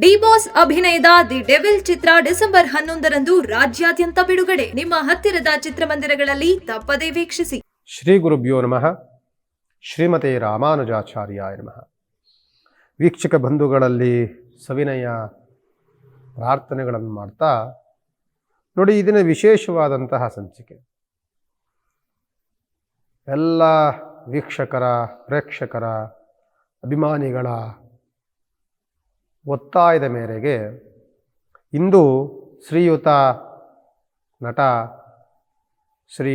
D boss ಅಭಿನಯದ the devil ಚಿತ್ರ December ಹನ್ನೊಂದರಂದು ರಾಜ್ಯಾದ್ಯಂತ ಬಿಡುಗಡೆ. ನಿಮ್ಮ ಹತ್ತಿರದ ಚಿತ್ರಮಂದಿರಗಳಲ್ಲಿ ತಪ್ಪದೇ ವೀಕ್ಷಿಸಿ. ಶ್ರೀ ಗುರುಭ್ಯೋ ನಮಃ. ಶ್ರೀಮತಿ ರಾಮಾನುಜಾಚಾರ್ಯ ನಮಃ. ವೀಕ್ಷಕ ಬಂಧುಗಳಲ್ಲಿ ಸವಿನಯ ಪ್ರಾರ್ಥನೆಗಳನ್ನು ಮಾಡ್ತಾ ನೋಡಿ ಇದನ್ನು ವಿಶೇಷವಾದಂತಹ ಸಂಚಿಕೆ. ಎಲ್ಲ ವೀಕ್ಷಕರ, ಪ್ರೇಕ್ಷಕರ, ಅಭಿಮಾನಿಗಳ ಒತ್ತಾಯದ ಮೇರೆಗೆ ಇಂದು ಶ್ರೀಯುತ ನಟ ಶ್ರೀ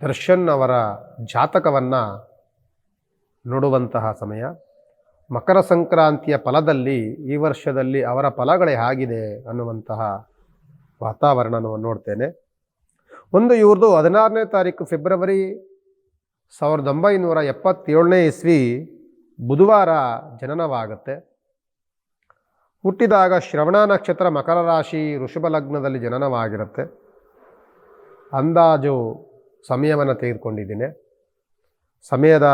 ದರ್ಶನ್ ಅವರ ಜಾತಕವನ್ನು ನೋಡುವಂತಹ ಸಮಯ. ಮಕರ ಸಂಕ್ರಾಂತಿಯ ಫಲದಲ್ಲಿ ಈ ವರ್ಷದಲ್ಲಿ ಅವರ ಫಲಗಳೇ ಆಗಿದೆ ಅನ್ನುವಂತಹ ವಾತಾವರಣವನ್ನು ನೋಡ್ತೇನೆ. ಒಂದು ಇವ್ರದ್ದು ಹದಿನಾರನೇ ತಾರೀಕು ಫೆಬ್ರವರಿ ಸಾವಿರದ ಒಂಬೈನೂರ ಎಪ್ಪತ್ತೇಳನೇ ಇಸ್ವಿ ಬುಧವಾರ ಜನನವಾಗುತ್ತೆ. ಹುಟ್ಟಿದಾಗ ಶ್ರವಣ ನಕ್ಷತ್ರ ಮಕರ ರಾಶಿ ಋಷಭ ಲಗ್ನದಲ್ಲಿ ಜನನವಾಗಿರುತ್ತೆ. ಅಂದಾಜು ಸಮಯವನ್ನು ತೆಗೆದುಕೊಂಡಿದ್ದೀನಿ. ಸಮಯದ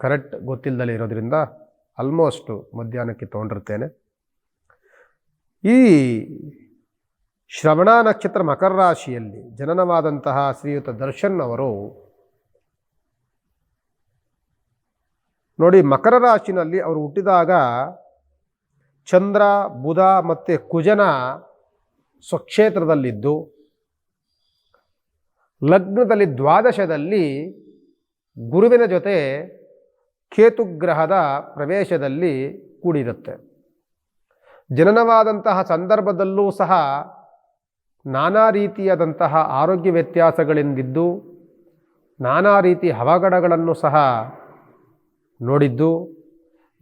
ಕರೆಕ್ಟ್ ಗೊತ್ತಿಲ್ಲದಲ್ಲಿ ಇರೋದ್ರಿಂದ ಆಲ್ಮೋಸ್ಟು ಮಧ್ಯಾಹ್ನಕ್ಕೆ ತೊಗೊಂಡಿರ್ತೇನೆ. ಈ ಶ್ರವಣ ನಕ್ಷತ್ರ ಮಕರ ರಾಶಿಯಲ್ಲಿ ಜನನವಾದಂತಹ ಶ್ರೀಯುತ ದರ್ಶನ್ ಅವರು ನೋಡಿ ಮಕರ ರಾಶಿನಲ್ಲಿ ಅವರು ಹುಟ್ಟಿದಾಗ ಚಂದ್ರ, ಬುಧ ಮತ್ತು ಕುಜನ ಸ್ವಕ್ಷೇತ್ರದಲ್ಲಿದ್ದು, ಲಗ್ನದಲ್ಲಿ ದ್ವಾದಶದಲ್ಲಿ ಗುರುವಿನ ಜೊತೆ ಕೇತುಗ್ರಹದ ಪ್ರವೇಶದಲ್ಲಿ ಕೂಡಿರುತ್ತೆ. ಜನನವಾದಂತಹ ಸಂದರ್ಭದಲ್ಲೂ ಸಹ ನಾನಾ ರೀತಿಯಾದಂತಹ ಆರೋಗ್ಯ ವ್ಯತ್ಯಾಸಗಳಿಂದಿದ್ದು, ನಾನಾ ರೀತಿ ಅವಘಡಗಳನ್ನು ಸಹ ನೋಡಿದ್ದು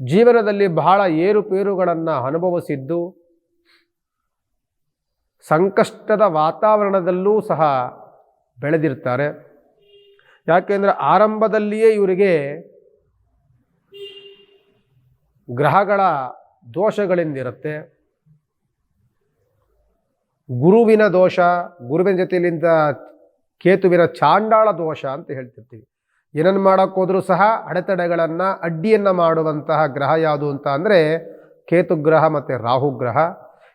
ಜೀವನದಲ್ಲಿ ಬಹಳ ಏರುಪೇರುಗಳನ್ನು ಅನುಭವಿಸಿದ್ದು, ಸಂಕಷ್ಟದ ವಾತಾವರಣದಲ್ಲೂ ಸಹ ಬೆಳೆದಿರ್ತಾರೆ. ಯಾಕೆಂದರೆ ಆರಂಭದಲ್ಲಿಯೇ ಇವರಿಗೆ ಗ್ರಹಗಳ ದೋಷಗಳಿಂದಿರುತ್ತೆ. ಗುರುವಿನ ದೋಷ, ಗುರುವಿನ ಜೊತೆಯಲ್ಲಿಂದ ಕೇತುವಿನ ಚಾಂಡಾಳ ದೋಷ ಅಂತ ಹೇಳ್ತಿರ್ತೀವಿ. ಏನನ್ನು ಮಾಡೋಕ್ಕೋದ್ರೂ ಸಹ ಅಡೆತಡೆಗಳನ್ನು ಅಡ್ಡಿಯನ್ನು ಮಾಡುವಂತಹ ಗ್ರಹ ಯಾವುದು ಅಂತ ಅಂದರೆ ಕೇತುಗ್ರಹ ಮತ್ತು ರಾಹುಗ್ರಹ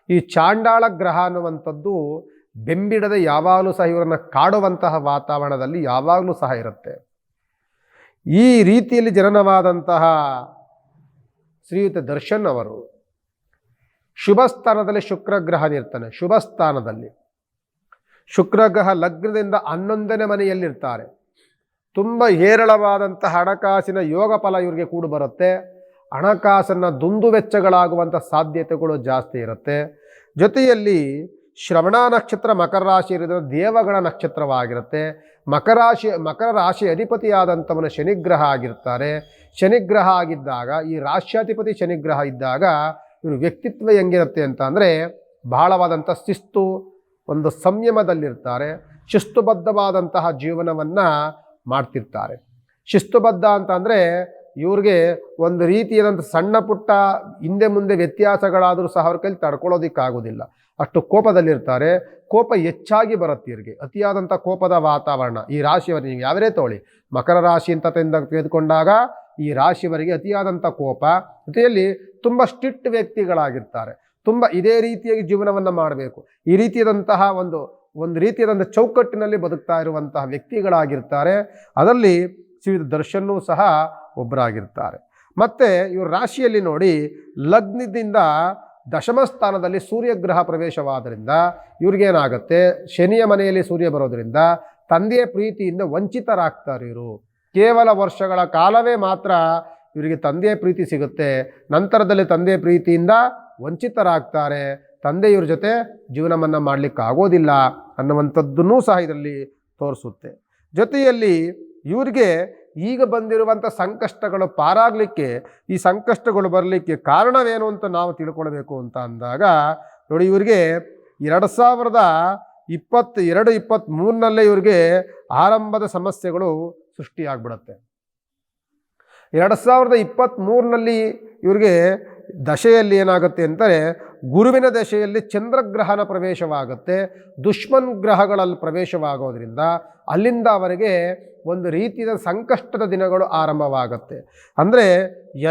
ಈ ಚಾಂಡಾಳ ಗ್ರಹ ಅನ್ನುವಂಥದ್ದು ಬೆಂಬಿಡದೆ ಯಾವಾಗಲೂ ಸಹ ಇವರನ್ನು ಕಾಡುವಂತಹ ವಾತಾವರಣದಲ್ಲಿ ಯಾವಾಗಲೂ ಸಹ ಇರುತ್ತೆ. ಈ ರೀತಿಯಲ್ಲಿ ಜನನವಾದಂತಹ ಶ್ರೀಯುತ ದರ್ಶನ್ ಅವರು ಶುಭ ಸ್ಥಾನದಲ್ಲಿ ನಿರ್ತಾನೆ, ಶುಭಸ್ಥಾನದಲ್ಲಿ. ಶುಭ ಸ್ಥಾನದಲ್ಲಿ ಶುಕ್ರಗ್ರಹ ಲಗ್ನದಿಂದ ಹನ್ನೊಂದನೇ ಮನೆಯಲ್ಲಿರ್ತಾರೆ. ತುಂಬ ಹೇರಳವಾದಂಥ ಹಣಕಾಸಿನ ಯೋಗ ಫಲ ಇವರಿಗೆ ಕೂಡು ಬರುತ್ತೆ. ಹಣಕಾಸನ್ನು ದುಂದು ವೆಚ್ಚಗಳಾಗುವಂಥ ಸಾಧ್ಯತೆಗಳು ಜಾಸ್ತಿ ಇರುತ್ತೆ. ಜೊತೆಯಲ್ಲಿ ಶ್ರವಣ ನಕ್ಷತ್ರ ಮಕರ ರಾಶಿ ಇರೋದ್ರ ದೇವಗಳ ನಕ್ಷತ್ರವಾಗಿರುತ್ತೆ. ಮಕರ ರಾಶಿ ಮಕರ ರಾಶಿ ಅಧಿಪತಿಯಾದಂಥವನು ಶನಿಗ್ರಹ ಆಗಿರ್ತಾರೆ. ಶನಿಗ್ರಹ ಆಗಿದ್ದಾಗ, ಈ ರಾಶ್ಯಾಧಿಪತಿ ಶನಿಗ್ರಹ ಇದ್ದಾಗ ಇವರು ವ್ಯಕ್ತಿತ್ವ ಹೆಂಗಿರುತ್ತೆ ಅಂತ ಅಂದರೆ ಬಹಳವಾದಂಥ ಶಿಸ್ತು, ಒಂದು ಸಂಯಮದಲ್ಲಿರ್ತಾರೆ. ಶಿಸ್ತುಬದ್ಧವಾದಂತಹ ಜೀವನವನ್ನು ಮಾಡ್ತಿರ್ತಾರೆ. ಶಿಸ್ತುಬದ್ಧ ಅಂತ ಅಂದರೆ ಇವ್ರಿಗೆ ಒಂದು ರೀತಿಯಾದಂಥ ಸಣ್ಣ ಪುಟ್ಟ ಹಿಂದೆ ಮುಂದೆ ವ್ಯತ್ಯಾಸಗಳಾದರೂ ಸಹ ಅವ್ರ ಕೈಲಿ ತಡ್ಕೊಳ್ಳೋದಿಕ್ಕಾಗೋದಿಲ್ಲ. ಅಷ್ಟು ಕೋಪದಲ್ಲಿರ್ತಾರೆ. ಕೋಪ ಹೆಚ್ಚಾಗಿ ಬರುತ್ತೆ ಇವ್ರಿಗೆ. ಅತಿಯಾದಂಥ ಕೋಪದ ವಾತಾವರಣ ಈ ರಾಶಿಯವರು ನೀವು ಯಾವರೇ ತೋಳಿ, ಮಕರ ರಾಶಿ ಅಂತ ತೆಗೆದ ತೆಗೆದುಕೊಂಡಾಗ ಈ ರಾಶಿಯವರಿಗೆ ಅತಿಯಾದಂಥ ಕೋಪ. ಜೊತೆಯಲ್ಲಿ ತುಂಬ ಸ್ಟ್ರಿಕ್ಟ್ ವ್ಯಕ್ತಿಗಳಾಗಿರ್ತಾರೆ. ತುಂಬ ಇದೇ ರೀತಿಯಾಗಿ ಜೀವನವನ್ನು ಮಾಡಬೇಕು. ಈ ರೀತಿಯಾದಂತಹ ಒಂದು ಒಂದು ರೀತಿಯಾದಂಥ ಚೌಕಟ್ಟಿನಲ್ಲಿ ಬದುಕ್ತಾ ಇರುವಂತಹ ವ್ಯಕ್ತಿಗಳಾಗಿರ್ತಾರೆ. ಅದರಲ್ಲಿ ಶ್ರೀ ದರ್ಶನ್ನೂ ಸಹ ಒಬ್ಬರಾಗಿರ್ತಾರೆ. ಮತ್ತು ಇವರ ರಾಶಿಯಲ್ಲಿ ನೋಡಿ ಲಗ್ನದಿಂದ ದಶಮ ಸ್ಥಾನದಲ್ಲಿ ಸೂರ್ಯಗ್ರಹ ಪ್ರವೇಶವಾದ್ದರಿಂದ ಇವ್ರಿಗೇನಾಗುತ್ತೆ? ಶನಿಯ ಮನೆಯಲ್ಲಿ ಸೂರ್ಯ ಬರೋದರಿಂದ ತಂದೆಯ ಪ್ರೀತಿಯಿಂದ ವಂಚಿತರಾಗ್ತಾರೆ ಇವರು. ಕೇವಲ ವರ್ಷಗಳ ಕಾಲವೇ ಮಾತ್ರ ಇವರಿಗೆ ತಂದೆಯ ಪ್ರೀತಿ ಸಿಗುತ್ತೆ. ನಂತರದಲ್ಲಿ ತಂದೆಯ ಪ್ರೀತಿಯಿಂದ ವಂಚಿತರಾಗ್ತಾರೆ. ತಂದೆ ಇವ್ರ ಜೊತೆ ಜೀವನವನ್ನು ಮಾಡಲಿಕ್ಕೆ ಆಗೋದಿಲ್ಲ ಅನ್ನುವಂಥದ್ದನ್ನೂ ಸಹ ಇದರಲ್ಲಿ ತೋರಿಸುತ್ತೆ. ಜೊತೆಯಲ್ಲಿ ಇವ್ರಿಗೆ ಈಗ ಬಂದಿರುವಂಥ ಸಂಕಷ್ಟಗಳು ಪಾರಾಗಲಿಕ್ಕೆ, ಈ ಸಂಕಷ್ಟಗಳು ಬರಲಿಕ್ಕೆ ಕಾರಣವೇನು ಅಂತ ನಾವು ತಿಳ್ಕೊಳ್ಬೇಕು ಅಂತ ಅಂದಾಗ, ನೋಡಿ ಇವ್ರಿಗೆ ಎರಡು ಸಾವಿರದ ಇಪ್ಪತ್ತು, ಎರಡು ಇಪ್ಪತ್ತ್ಮೂರನಲ್ಲೇ ಇವ್ರಿಗೆ ಆರಂಭದ ಸಮಸ್ಯೆಗಳು ಸೃಷ್ಟಿಯಾಗ್ಬಿಡತ್ತೆ. ಎರಡು ಸಾವಿರದ ಇಪ್ಪತ್ತ್ಮೂರಿನಲ್ಲಿ ಇವ್ರಿಗೆ ದಶೆಯಲ್ಲಿ ಏನಾಗುತ್ತೆ ಅಂದರೆ ಗುರುವಿನ ದಶೆಯಲ್ಲಿ ಚಂದ್ರಗ್ರಹನ ಪ್ರವೇಶವಾಗುತ್ತೆ. ದುಷ್ಮನ್ ಗ್ರಹಗಳಲ್ಲಿ ಪ್ರವೇಶವಾಗೋದ್ರಿಂದ ಅಲ್ಲಿಂದ ಅವರಿಗೆ ಒಂದು ರೀತಿಯ ಸಂಕಷ್ಟದ ದಿನಗಳು ಆರಂಭವಾಗುತ್ತೆ. ಅಂದರೆ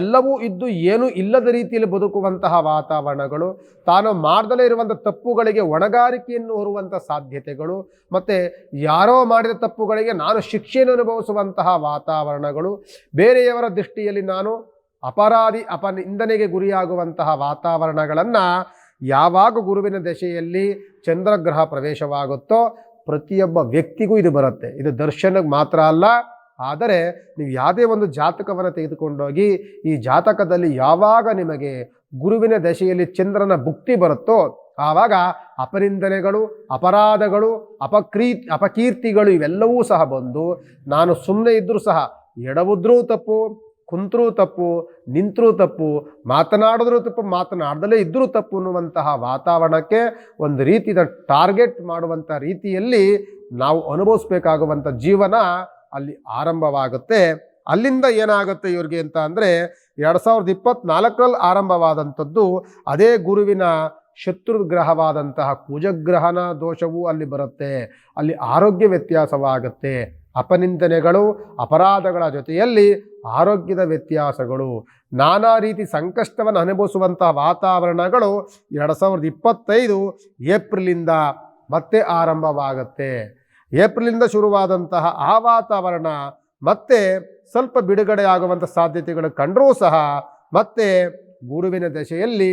ಎಲ್ಲವೂ ಇದ್ದು ಏನೂ ಇಲ್ಲದ ರೀತಿಯಲ್ಲಿ ಬದುಕುವಂತಹ ವಾತಾವರಣಗಳು, ತಾನು ಮಾಡದಲೇ ಇರುವಂಥ ತಪ್ಪುಗಳಿಗೆ ಹೊಣೆಗಾರಿಕೆಯನ್ನು ಹೊರುವಂಥ ಸಾಧ್ಯತೆಗಳು, ಮತ್ತು ಯಾರೋ ಮಾಡಿದ ತಪ್ಪುಗಳಿಗೆ ನಾನು ಶಿಕ್ಷೆಯನ್ನು ಅನುಭವಿಸುವಂತಹ ವಾತಾವರಣಗಳು, ಬೇರೆಯವರ ದೃಷ್ಟಿಯಲ್ಲಿ ನಾನು ಅಪರಾಧಿ ಅಪನಿಂದನೆಗೆ ಗುರಿಯಾಗುವಂತಹ ವಾತಾವರಣಗಳನ್ನು ಯಾವಾಗ ಗುರುವಿನ ದಶೆಯಲ್ಲಿ ಚಂದ್ರಗ್ರಹ ಪ್ರವೇಶವಾಗುತ್ತೋ ಪ್ರತಿಯೊಬ್ಬ ವ್ಯಕ್ತಿಗೂ ಇದು ಬರುತ್ತೆ. ಇದು ದರ್ಶನಕ್ಕೆ ಮಾತ್ರ ಅಲ್ಲ, ಆದರೆ ನೀವು ಯಾವುದೇ ಒಂದು ಜಾತಕವನ್ನು ತೆಗೆದುಕೊಂಡೋಗಿ ಈ ಜಾತಕದಲ್ಲಿ ಯಾವಾಗ ನಿಮಗೆ ಗುರುವಿನ ದಶೆಯಲ್ಲಿ ಚಂದ್ರನ ಭುಕ್ತಿ ಬರುತ್ತೋ, ಆವಾಗ ಅಪನಿಂದನೆಗಳು, ಅಪರಾಧಗಳು, ಅಪಕ್ರೀ, ಅಪಕೀರ್ತಿಗಳು ಇವೆಲ್ಲವೂ ಸಹ ಬಂದು, ನಾನು ಸುಮ್ಮನೆ ಇದ್ದರೂ ಸಹ ಎಡವುದ್ರೂ ತಪ್ಪು ಕುಂತರೂ ತಪ್ಪು, ನಿಂತರೂ ತಪ್ಪು, ಮಾತನಾಡಿದ್ರೂ ತಪ್ಪು ಮಾತನಾಡದಲೇ ಇದ್ದರೂ ತಪ್ಪು ಅನ್ನುವಂತಹ ವಾತಾವರಣಕ್ಕೆ ಒಂದು ರೀತಿ ಟಾರ್ಗೆಟ್ ಮಾಡುವಂಥ ರೀತಿಯಲ್ಲಿ ನಾವು ಅನುಭವಿಸ್ಬೇಕಾಗುವಂಥ ಜೀವನ ಅಲ್ಲಿ ಆರಂಭವಾಗುತ್ತೆ. ಅಲ್ಲಿಂದ ಏನಾಗುತ್ತೆ ಇವ್ರಿಗೆ ಅಂತ ಅಂದರೆ, ಎರಡು ಸಾವಿರದ ಇಪ್ಪತ್ನಾಲ್ಕರಲ್ಲಿ ಆರಂಭವಾದಂಥದ್ದು ಅದೇ ಗುರುವಿನ ಶತ್ರು ಗ್ರಹವಾದಂತಹ ಕುಜಗ್ರಹನ ದೋಷವೂ ಅಲ್ಲಿ ಬರುತ್ತೆ. ಅಲ್ಲಿ ಆರೋಗ್ಯ ವ್ಯತ್ಯಾಸವಾಗುತ್ತೆ. ಅಪನಿಂದನೆಗಳು, ಅಪರಾಧಗಳ ಜೊತೆಯಲ್ಲಿ ಆರೋಗ್ಯದ ವ್ಯತ್ಯಾಸಗಳು. ನಾನಾ ರೀತಿ ಸಂಕಷ್ಟವನ್ನು ಅನುಭವಿಸುವಂತಹ ವಾತಾವರಣಗಳು ಎರಡು ಸಾವಿರದ ಇಪ್ಪತ್ತೈದು ಏಪ್ರಿಲಿಂದ ಮತ್ತೆ ಆರಂಭವಾಗುತ್ತೆ. ಏಪ್ರಿಲಿಂದ ಶುರುವಾದಂತಹ ಆ ವಾತಾವರಣ ಮತ್ತೆ ಸ್ವಲ್ಪ ಬಿಡುಗಡೆ ಆಗುವಂಥ ಸಾಧ್ಯತೆಗಳು ಕಂಡರೂ ಸಹ ಮತ್ತೆ ಗುರುವಿನ ದಶೆಯಲ್ಲಿ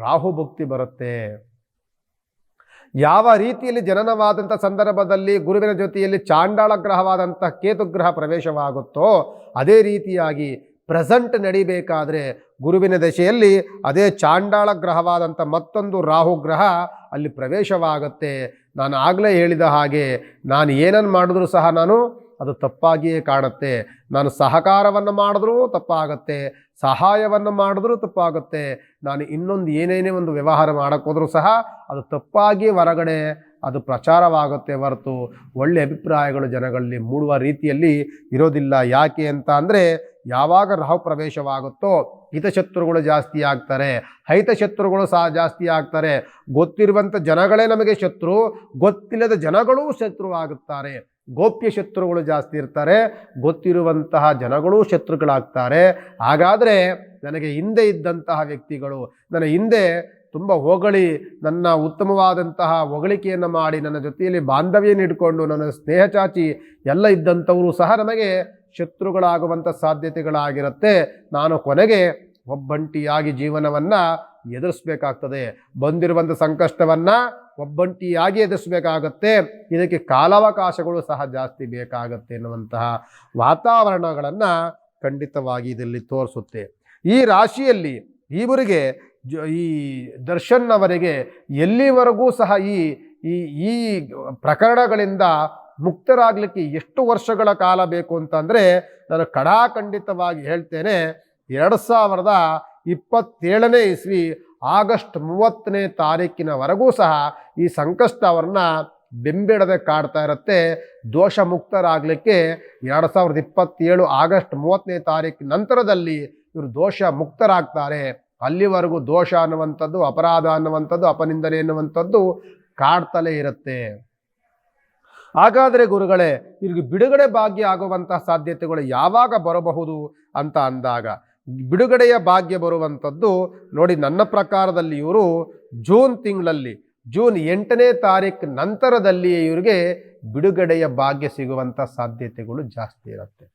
ರಾಹುಭುಕ್ತಿ ಬರುತ್ತೆ. ಯಾವ ರೀತಿಯಲ್ಲಿ ಜನನವಾದಂಥ ಸಂದರ್ಭದಲ್ಲಿ ಗುರುವಿನ ಜೊತೆಯಲ್ಲಿ ಚಾಂಡಾಳ ಗ್ರಹವಾದಂಥ ಕೇತುಗ್ರಹ ಪ್ರವೇಶವಾಗುತ್ತೋ, ಅದೇ ರೀತಿಯಾಗಿ ಪ್ರೆಸೆಂಟ್ ನಡಿಬೇಕಾದ್ರೆ ಗುರುವಿನ ದಶೆಯಲ್ಲಿ ಅದೇ ಚಾಂಡಾಳ ಗ್ರಹವಾದಂಥ ಮತ್ತೊಂದು ರಾಹು ಗ್ರಹ ಅಲ್ಲಿ ಪ್ರವೇಶವಾಗುತ್ತೆ. ನಾನು ಆಗಲೇ ಹೇಳಿದ ಹಾಗೆ ನಾನು ಏನನ್ನು ಮಾಡಿದ್ರೂ ಸಹ ನಾನು ಅದು ತಪ್ಪಾಗಿಯೇ ಕಾಣುತ್ತೆ. ನಾನು ಸಹಕಾರವನ್ನು ಮಾಡಿದ್ರೂ ತಪ್ಪಾಗುತ್ತೆ, ಸಹಾಯವನ್ನು ಮಾಡಿದ್ರೂ ತಪ್ಪಾಗುತ್ತೆ, ನಾನು ಇನ್ನೊಂದು ಏನೇನೇ ಒಂದು ವ್ಯವಹಾರ ಮಾಡೋಕ್ಕೋದ್ರೂ ಸಹ ಅದು ತಪ್ಪಾಗಿ ಹೊರಗಡೆ ಅದು ಪ್ರಚಾರವಾಗುತ್ತೆ ಹೊರತು. ಒಳ್ಳೆಯ ಅಭಿಪ್ರಾಯಗಳು ಜನಗಳಲ್ಲಿ ಮೂಡುವ ರೀತಿಯಲ್ಲಿ ಇರೋದಿಲ್ಲ. ಯಾಕೆ ಅಂತ ಅಂದರೆ ಯಾವಾಗ ರಾಹು ಪ್ರವೇಶವಾಗುತ್ತೋ ಹಿತಶತ್ರುಗಳು ಜಾಸ್ತಿ ಆಗ್ತಾರೆ. ಹೈತಶತ್ರುಗಳು ಸಹ ಜಾಸ್ತಿ ಆಗ್ತಾರೆ. ಗೊತ್ತಿರುವಂಥ ಜನಗಳೇ ನಮಗೆ ಶತ್ರು, ಗೊತ್ತಿಲ್ಲದ ಜನಗಳೂ ಶತ್ರು ಆಗುತ್ತಾರೆ ಗೋಪ್ಯ ಶತ್ರುಗಳು ಜಾಸ್ತಿ ಇರ್ತಾರೆ, ಗೊತ್ತಿರುವಂತಹ ಜನಗಳೂ ಶತ್ರುಗಳಾಗ್ತಾರೆ. ಹಾಗಾದರೆ ನನಗೆ ಹಿಂದೆ ಇದ್ದಂತಹ ವ್ಯಕ್ತಿಗಳು, ನನ್ನ ಹಿಂದೆ ತುಂಬ ಹೊಗಳಿ, ನನ್ನ ಉತ್ತಮವಾದಂತಹ ಹೊಗಳಿಕೆಯನ್ನು ಮಾಡಿ, ನನ್ನ ಜೊತೆಯಲ್ಲಿ ಬಾಂಧವ್ಯನ ಇಟ್ಕೊಂಡು, ನನ್ನ ಸ್ನೇಹ ಚಾಚಿ ಎಲ್ಲ ಇದ್ದಂಥವರು ಸಹ ನಮಗೆ ಶತ್ರುಗಳಾಗುವಂಥ ಸಾಧ್ಯತೆಗಳಾಗಿರುತ್ತೆ. ನಾನು ಕೊನೆಗೆ ಒಬ್ಬಂಟಿಯಾಗಿ ಜೀವನವನ್ನು ಎದುರಿಸ್ಬೇಕಾಗ್ತದೆ. ಬಂದಿರುವಂಥ ಸಂಕಷ್ಟವನ್ನು ಒಬ್ಬಂಟಿಯಾಗಿ ಎದುರಿಸಬೇಕಾಗತ್ತೆ. ಇದಕ್ಕೆ ಕಾಲಾವಕಾಶಗಳು ಸಹ ಜಾಸ್ತಿ ಬೇಕಾಗತ್ತೆ ಎನ್ನುವಂತಹ ವಾತಾವರಣಗಳನ್ನು ಖಂಡಿತವಾಗಿ ಇದರಲ್ಲಿ ತೋರಿಸುತ್ತೆ. ಈ ರಾಶಿಯಲ್ಲಿ ಇವರಿಗೆ ಈ ದರ್ಶನ್ ಅವರಿಗೆ ಎಲ್ಲಿವರೆಗೂ ಸಹ ಈ ಈ ಪ್ರಕರಣಗಳಿಂದ ಮುಕ್ತರಾಗಲಿಕ್ಕೆ ಎಷ್ಟು ವರ್ಷಗಳ ಕಾಲ ಬೇಕು ಅಂತಂದರೆ ನಾನು ಕಡಾಖಂಡಿತವಾಗಿ ಹೇಳ್ತೇನೆ, ಎರಡು ಸಾವಿರದ ಇಪ್ಪತ್ತೇಳನೇ ಇಸ್ವಿ ಆಗಸ್ಟ್ ಮೂವತ್ತನೇ ತಾರೀಕಿನವರೆಗೂ ಸಹ ಈ ಸಂಕಷ್ಟ ಅವ್ರನ್ನ ಬೆಂಬಿಡದೆ ಕಾಡ್ತಾ ಇರುತ್ತೆ. ದೋಷ ಮುಕ್ತರಾಗಲಿಕ್ಕೆ ಎರಡು ಸಾವಿರದ ಇಪ್ಪತ್ತೇಳು ಆಗಸ್ಟ್ ಮೂವತ್ತನೇ ತಾರೀಕು ನಂತರದಲ್ಲಿ ಇವರು ದೋಷ ಮುಕ್ತರಾಗ್ತಾರೆ ಅಲ್ಲಿವರೆಗೂ ದೋಷ ಅನ್ನುವಂಥದ್ದು, ಅಪರಾಧ ಅನ್ನುವಂಥದ್ದು, ಅಪನಿಂದನೆ ಎನ್ನುವಂಥದ್ದು ಕಾಡ್ತಲೇ ಇರುತ್ತೆ. ಹಾಗಾದರೆ ಗುರುಗಳೇ, ಇವ್ರಿಗೆ ಬಿಡುಗಡೆ ಭಾಗ್ಯ ಆಗುವಂತಹ ಸಾಧ್ಯತೆಗಳು ಯಾವಾಗ ಬರಬಹುದು ಅಂತ ಅಂದಾಗ ಬಿಡುಗಡೆಯ ಭಾಗ್ಯ ಬರುವಂಥದ್ದು ನೋಡಿ ನನ್ನ ಪ್ರಕಾರದಲ್ಲಿ ಇವರು ಜೂನ್ ತಿಂಗಳಲ್ಲಿ, ಜೂನ್ ಎಂಟನೇ ತಾರೀಕು ನಂತರದಲ್ಲಿಯೇ ಇವರಿಗೆ ಬಿಡುಗಡೆಯ ಭಾಗ್ಯ ಸಿಗುವಂಥ ಸಾಧ್ಯತೆಗಳು ಜಾಸ್ತಿ ಇರುತ್ತೆ.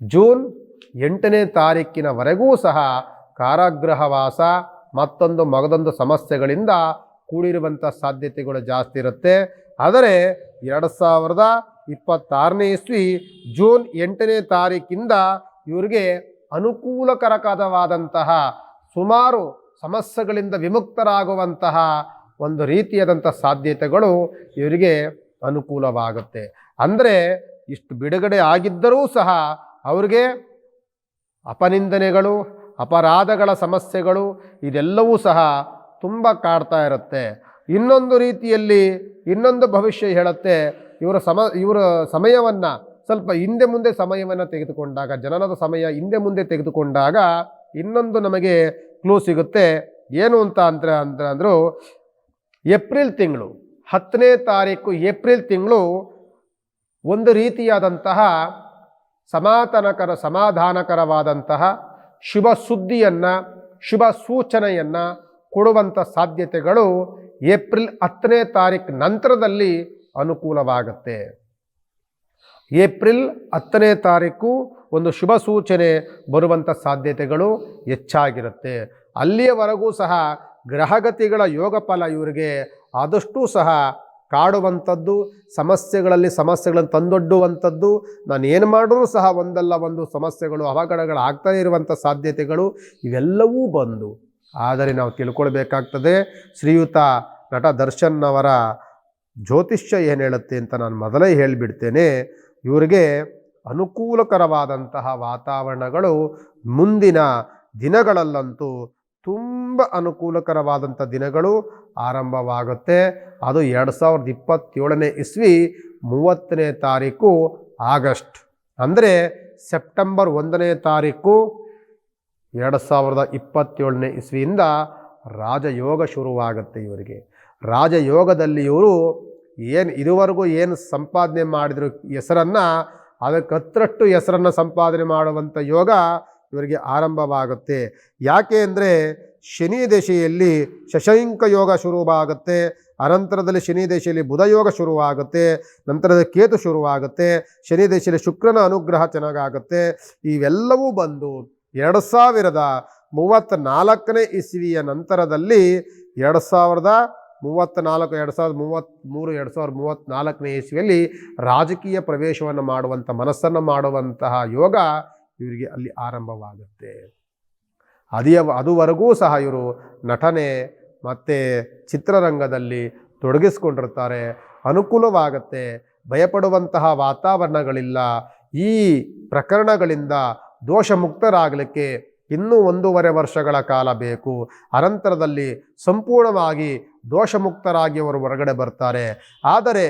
ಜೂನ್ ಎಂಟನೇ ತಾರೀಕಿನವರೆಗೂ ಸಹ ಕಾರಾಗೃಹವಾಸ, ಮತ್ತೊಂದು ಮಗದೊಂದು ಸಮಸ್ಯೆಗಳಿಂದ ಕೂಡಿರುವಂಥ ಸಾಧ್ಯತೆಗಳು ಜಾಸ್ತಿ ಇರುತ್ತೆ. ಆದರೆ ಎರಡು ಸಾವಿರದ ಇಪ್ಪತ್ತಾರನೇ ಇಸ್ವಿ ಜೂನ್ ಎಂಟನೇ ತಾರೀಕಿಂದ ಇವರಿಗೆ ಅನುಕೂಲಕರಕವಾದಂತಹ ಸುಮಾರು ಸಮಸ್ಯೆಗಳಿಂದ ವಿಮುಕ್ತರಾಗುವಂತಹ ಒಂದು ರೀತಿಯಾದಂಥ ಸಾಧ್ಯತೆಗಳು ಇವರಿಗೆ ಅನುಕೂಲವಾಗುತ್ತೆ. ಅಂದರೆ ಇಷ್ಟು ಬಿಡುಗಡೆ ಆಗಿದ್ದರೂ ಸಹ ಅವ್ರಿಗೆ ಅಪನಿಂದನೆಗಳು, ಅಪರಾಧಗಳ ಸಮಸ್ಯೆಗಳು ಇದೆಲ್ಲವೂ ಸಹ ತುಂಬ ಕಾಡ್ತಾ ಇರುತ್ತೆ. ಇನ್ನೊಂದು ರೀತಿಯಲ್ಲಿ ಇನ್ನೊಂದು ಭವಿಷ್ಯ ಹೇಳುತ್ತೆ. ಇವರ ಸಮ, ಇವರ ಸಮಯವನ್ನು ಸ್ವಲ್ಪ ಹಿಂದೆ ಮುಂದೆ ಸಮಯವನ್ನು ತೆಗೆದುಕೊಂಡಾಗ, ಜನನದ ಸಮಯ ಹಿಂದೆ ಮುಂದೆ ತೆಗೆದುಕೊಂಡಾಗ ಇನ್ನೊಂದು ನಮಗೆ ಕ್ಲೂ ಸಿಗುತ್ತೆ. ಏನು ಅಂತ ಅಂತ ಅಂದರು ಏಪ್ರಿಲ್ ತಿಂಗಳು, ಹತ್ತನೇ ತಾರೀಕು ಏಪ್ರಿಲ್ ತಿಂಗಳು ಒಂದು ರೀತಿಯಾದಂತಹ ಸಮಾತನಕರ, ಸಮಾಧಾನಕರವಾದಂತಹ ಶುಭ ಸುದ್ದಿಯನ್ನು, ಶುಭ ಸೂಚನೆಯನ್ನು ಕೊಡುವಂಥ ಸಾಧ್ಯತೆಗಳು ಏಪ್ರಿಲ್ ಹತ್ತನೇ ತಾರೀಕು ನಂತರದಲ್ಲಿ ಅನುಕೂಲವಾಗುತ್ತೆ. ಏಪ್ರಿಲ್ ಹತ್ತನೇ ತಾರೀಕು ಒಂದು ಶುಭ ಸೂಚನೆ ಬರುವಂಥ ಸಾಧ್ಯತೆಗಳು ಹೆಚ್ಚಾಗಿರುತ್ತೆ. ಅಲ್ಲಿಯವರೆಗೂ ಸಹ ಗ್ರಹಗತಿಗಳ ಯೋಗ ಫಲ ಇವರಿಗೆ ಆದಷ್ಟು ಸಹ ಕಾಡುವಂಥದ್ದು, ಸಮಸ್ಯೆಗಳಲ್ಲಿ ಸಮಸ್ಯೆಗಳನ್ನು ತಂದೊಡ್ಡುವಂಥದ್ದು, ನಾನು ಏನು ಮಾಡಿದ್ರೂ ಸಹ ಒಂದಲ್ಲ ಒಂದು ಸಮಸ್ಯೆಗಳು, ಅವಘಡಗಳು ಆಗ್ತಾನೆ ಇರುವಂಥ ಸಾಧ್ಯತೆಗಳು ಇವೆಲ್ಲವೂ ಬಂದು. ಆದರೆ ನಾವು ತಿಳ್ಕೊಳ್ಬೇಕಾಗ್ತದೆ, ಶ್ರೀಯುತ ನಟ ದರ್ಶನ್ ಅವರ ಜ್ಯೋತಿಷ್ಯ ಏನು ಹೇಳುತ್ತೆ ಅಂತ ನಾನು ಮೊದಲೇ ಹೇಳಿಬಿಡ್ತೇನೆ. ಇವರಿಗೆ ಅನುಕೂಲಕರವಾದಂತಹ ವಾತಾವರಣಗಳು ಮುಂದಿನ ದಿನಗಳಲ್ಲಂತೂ ತುಂಬ ಅನುಕೂಲಕರವಾದಂಥ ದಿನಗಳು ಆರಂಭವಾಗುತ್ತೆ. ಅದು ಎರಡು ಸಾವಿರದ ಇಪ್ಪತ್ತೇಳನೇ ಇಸ್ವಿ ಮೂವತ್ತನೇ ತಾರೀಕು ಆಗಸ್ಟ್. ಅಂದರೆ ಸೆಪ್ಟೆಂಬರ್ ಒಂದನೇ ತಾರೀಕು ಎರಡು ಸಾವಿರದ ಇಪ್ಪತ್ತೇಳನೇ ಇಸ್ವಿಯಿಂದ ರಾಜಯೋಗ ಶುರುವಾಗುತ್ತೆ ಇವರಿಗೆ. ರಾಜಯೋಗದಲ್ಲಿ ಇವರು ಏನು ಇದುವರೆಗೂ ಏನು ಸಂಪಾದನೆ ಮಾಡಿದ್ರು ಹೆಸರನ್ನು, ಅದಕ್ಕೆ ಹತ್ತರಷ್ಟು ಹೆಸರನ್ನು ಸಂಪಾದನೆ ಮಾಡುವಂಥ ಯೋಗ ಇವರಿಗೆ ಆರಂಭವಾಗುತ್ತೆ. ಯಾಕೆ ಅಂದರೆ ಶನಿ ದಶೆಯಲ್ಲಿ ಶಶಾಂಕ ಯೋಗ ಶುರುವಾಗುತ್ತೆ, ಅನಂತರದಲ್ಲಿ ಶನಿ ದಶೆಯಲ್ಲಿ ಬುಧ ಯೋಗ ಶುರುವಾಗುತ್ತೆ, ನಂತರದ ಕೇತು ಶುರುವಾಗುತ್ತೆ, ಶನಿ ದಶೆಯಲ್ಲಿ ಶುಕ್ರನ ಅನುಗ್ರಹ ಚೆನ್ನಾಗಾಗುತ್ತೆ. ಇವೆಲ್ಲವೂ ಬಂದು ಎರಡು ಸಾವಿರದ ಮೂವತ್ತ ನಾಲ್ಕನೇ ಇಸ್ವಿಯ ನಂತರದಲ್ಲಿ ಎರಡು ಸಾವಿರದ ಮೂವತ್ತ ನಾಲ್ಕು ಎರಡು ಸಾವಿರದ ಮೂವತ್ತ್ ಮೂರು ಎರಡು ಸಾವಿರದ ಮೂವತ್ತ್ನಾಲ್ಕನೇ ಇಸ್ವಿಯಲ್ಲಿ ರಾಜಕೀಯ ಪ್ರವೇಶವನ್ನು ಮಾಡುವಂಥ ಮನಸ್ಸನ್ನು ಮಾಡುವಂತಹ ಯೋಗ ಇವರಿಗೆ ಅಲ್ಲಿ ಆರಂಭವಾಗುತ್ತೆ. ಅದೇ ಅದುವರೆಗೂ ಸಹ ಇವರು ನಟನೆ ಮತ್ತು ಚಿತ್ರರಂಗದಲ್ಲಿ ತೊಡಗಿಸ್ಕೊಂಡಿರ್ತಾರೆ. ಅನುಕೂಲವಾಗುತ್ತೆ, ಭಯಪಡುವಂತಹ ವಾತಾವರಣಗಳಿಲ್ಲ. ಈ ಪ್ರಕರಣಗಳಿಂದ ದೋಷಮುಕ್ತರಾಗಲಿಕ್ಕೆ ಇನ್ನೂ ಒಂದೂವರೆ ವರ್ಷಗಳ ಕಾಲ ಬೇಕು. ಅನಂತರದಲ್ಲಿ ಸಂಪೂರ್ಣವಾಗಿ ದೋಷಮುಕ್ತರಾಗಿ ಅವರು ಹೊರಗಡೆ ಬರ್ತಾರೆ. ಆದರೆ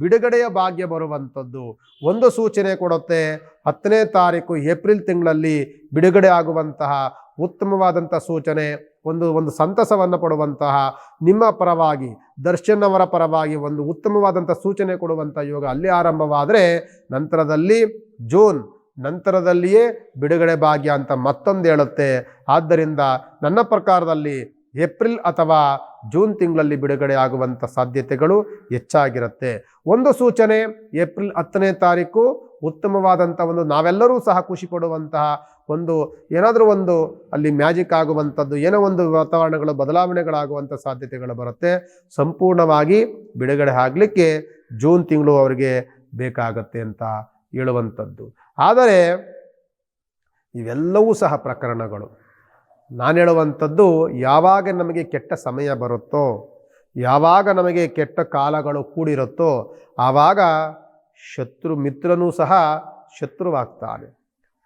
ಬಿಡುಗಡೆಯ ಭಾಗ್ಯ ಬರುವಂಥದ್ದು ಒಂದು ಸೂಚನೆ ಕೊಡುತ್ತೆ. ಹತ್ತನೇ ತಾರೀಕು ಏಪ್ರಿಲ್ ತಿಂಗಳಲ್ಲಿ ಬಿಡುಗಡೆ ಆಗುವಂತಹ ಉತ್ತಮವಾದಂಥ ಸೂಚನೆ, ಒಂದು ಒಂದು ಸಂತಸವನ್ನು ಪಡುವಂತಹ ನಿಮ್ಮ ಪರವಾಗಿ, ದರ್ಶನ್ ಅವರ ಪರವಾಗಿ ಒಂದು ಉತ್ತಮವಾದಂಥ ಸೂಚನೆ ಕೊಡುವಂಥ ಯೋಗ ಅಲ್ಲಿ ಆರಂಭವಾದರೆ ನಂತರದಲ್ಲಿ ಜೂನ್ ನಂತರದಲ್ಲಿಯೇ ಬಿಡುಗಡೆ ಭಾಗ್ಯ ಅಂತ ಮತ್ತೊಂದು ಹೇಳುತ್ತೆ. ಆದ್ದರಿಂದ ನನ್ನ ಪ್ರಕಾರದಲ್ಲಿ ಏಪ್ರಿಲ್ ಅಥವಾ ಜೂನ್ ತಿಂಗಳಲ್ಲಿ ಬಿಡುಗಡೆ ಆಗುವಂಥ ಸಾಧ್ಯತೆಗಳು ಹೆಚ್ಚಾಗಿರುತ್ತೆ. ಒಂದು ಸೂಚನೆ, ಏಪ್ರಿಲ್ ಹತ್ತನೇ ತಾರೀಕು ಉತ್ತಮವಾದಂಥ ಒಂದು ನಾವೆಲ್ಲರೂ ಸಹ ಖುಷಿ ಪಡುವಂತಹ ಒಂದು ಏನಾದರೂ ಒಂದು ಅಲ್ಲಿ ಮ್ಯಾಜಿಕ್ ಆಗುವಂಥದ್ದು, ಏನೋ ಒಂದು ವಾತಾವರಣಗಳು ಬದಲಾವಣೆಗಳಾಗುವಂಥ ಸಾಧ್ಯತೆಗಳು ಬರುತ್ತೆ. ಸಂಪೂರ್ಣವಾಗಿ ಬಿಡುಗಡೆ ಆಗಲಿಕ್ಕೆ ಜೂನ್ ತಿಂಗಳು ಅವರಿಗೆ ಬೇಕಾಗತ್ತೆ ಅಂತ ಹೇಳುವಂಥದ್ದು. ಆದರೆ ಇವೆಲ್ಲವೂ ಸಹ ಪ್ರಕರಣಗಳು. ನಾನು ಹೇಳುವಂಥದ್ದು, ಯಾವಾಗ ನಮಗೆ ಕೆಟ್ಟ ಸಮಯ ಬರುತ್ತೋ, ಯಾವಾಗ ನಮಗೆ ಕೆಟ್ಟ ಕಾಲಗಳು ಕೂಡಿರುತ್ತೋ, ಆವಾಗ ಶತ್ರು ಮಿತ್ರನೂ ಸಹ ಶತ್ರುವಾಗ್ತಾನೆ.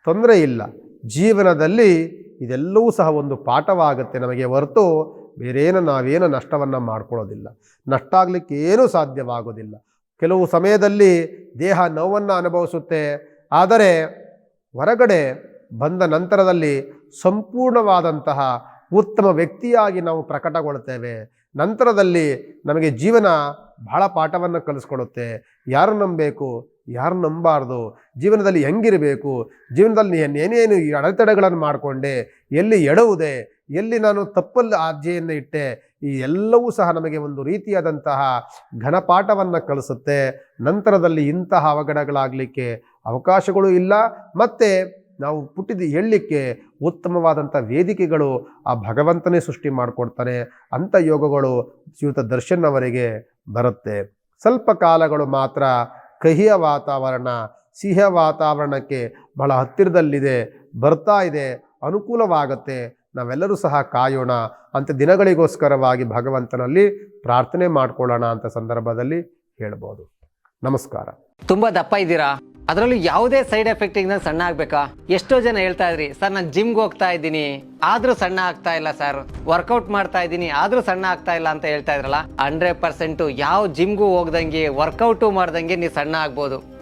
ತೊಂದರೆ ಇಲ್ಲ. ಜೀವನದಲ್ಲಿ ಇದೆಲ್ಲವೂ ಸಹ ಒಂದು ಪಾಠವಾಗುತ್ತೆ ನಮಗೆ ಹೊರತು ಬೇರೇನು ನಾವೇನು ನಷ್ಟವನ್ನು ಮಾಡ್ಕೊಳ್ಳೋದಿಲ್ಲ. ನಷ್ಟ ಆಗಲಿಕ್ಕೆ ಏನೂ ಸಾಧ್ಯವಾಗೋದಿಲ್ಲ. ಕೆಲವು ಸಮಯದಲ್ಲಿ ದೇಹ ನೋವನ್ನು ಅನುಭವಿಸುತ್ತೆ ಆದರೆ ಹೊರಗಡೆ ಬಂದ ನಂತರದಲ್ಲಿ ಸಂಪೂರ್ಣವಾದಂತಹ ಉತ್ತಮ ವ್ಯಕ್ತಿಯಾಗಿ ನಾವು ಪ್ರಕಟಗೊಳ್ತೇವೆ. ನಂತರದಲ್ಲಿ ನಮಗೆ ಜೀವನ ಬಹಳ ಪಾಠವನ್ನು ಕಲಿಸ್ಕೊಡುತ್ತೆ. ಯಾರು ನಂಬಬೇಕು? ಯಾರು ನಂಬಾರ್ದು ಜೀವನದಲ್ಲಿ ಹೆಂಗಿರಬೇಕು? ಜೀವನದಲ್ಲಿ ಏನ್- ಏನೇನು ಅಡೆತಡೆಗಳನ್ನು ಮಾಡಿಕೊಂಡೆ? ಎಲ್ಲಿ ಎಡವುದೆ? ಎಲ್ಲಿ ನಾನು ತಪ್ಪಲ್ಲಿ ಆಜ್ಜೆಯನ್ನು ಇಟ್ಟೆ? ಈ ಎಲ್ಲವೂ ಸಹ ನಮಗೆ ಒಂದು ರೀತಿಯಾದಂತಹ ಘನಪಾಠವನ್ನು ಕಲಿಸುತ್ತೆ. ನಂತರದಲ್ಲಿ ಇಂತಹ ಅವಘಡಗಳಾಗಲಿಕ್ಕೆ ಅವಕಾಶಗಳು ಇಲ್ಲ. ಮತ್ತು ನಾವು ಪುಟ್ಟಿದ್ದು ಹೇಳಲಿಕ್ಕೆ ಉತ್ತಮವಾದಂಥ ವೇದಿಕೆಗಳು ಆ ಭಗವಂತನೇ ಸೃಷ್ಟಿ ಮಾಡಿಕೊಡ್ತಾನೆ ಅಂಥ ಯೋಗಗಳು ಶ್ರೀಯುತ ದರ್ಶನ್ ಅವರಿಗೆ ಬರುತ್ತೆ. ಸ್ವಲ್ಪ ಕಾಲಗಳು ಮಾತ್ರ ಕಹಿಯ ವಾತಾವರಣ, ಸಿಹಿಯ ವಾತಾವರಣಕ್ಕೆ ಬಹಳ ಹತ್ತಿರದಲ್ಲಿದೆ, ಬರ್ತಾ ಇದೆ, ಅನುಕೂಲವಾಗುತ್ತೆ. ನಾವೆಲ್ಲರೂ ಸಹ ಕಾಯೋಣ ಅಂತ ದಿನಗಳಿಗೋಸ್ಕರವಾಗಿ ಭಗವಂತನಲ್ಲಿ ಪ್ರಾರ್ಥನೆ ಮಾಡ್ಕೊಳ್ಳೋಣ ಅಂತ ಸಂದರ್ಭದಲ್ಲಿ ಹೇಳ್ಬೋದು. ನಮಸ್ಕಾರ. ತುಂಬಾ ದಪ್ಪ ಇದ್ದೀರಾ? ಅದರಲ್ಲೂ ಯಾವುದೇ ಸೈಡ್ ಎಫೆಕ್ಟ್ ಇಂದ ಸಣ್ಣ ಆಗ್ಬೇಕಾ? ಎಷ್ಟೋ ಜನ ಹೇಳ್ತಾ ಇದ್ರಿ, ಸರ್, ನಾನು ಜಿಮ್ಗೆ ಹೋಗ್ತಾ ಇದ್ದೀನಿ. ಆದ್ರೂ ಸಣ್ಣ ಆಗ್ತಾ ಇಲ್ಲ, ಸರ್. ವರ್ಕೌಟ್ ಮಾಡ್ತಾ ಇದ್ದೀನಿ, ಆದ್ರೂ ಸಣ್ಣ ಆಗ್ತಾ ಇಲ್ಲ ಅಂತ ಹೇಳ್ತಾ ಇದ್ರಲ್ಲ ಹಂಡ್ರೆಡ್ ಪರ್ಸೆಂಟ್ ಯಾವ ಜಿಮ್ಗೂ ಹೋಗ್ದಂಗೆ ವರ್ಕೌಟು ಮಾಡ್ದಂಗೆ ನೀವು ಸಣ್ಣ ಆಗ್ಬೋದು.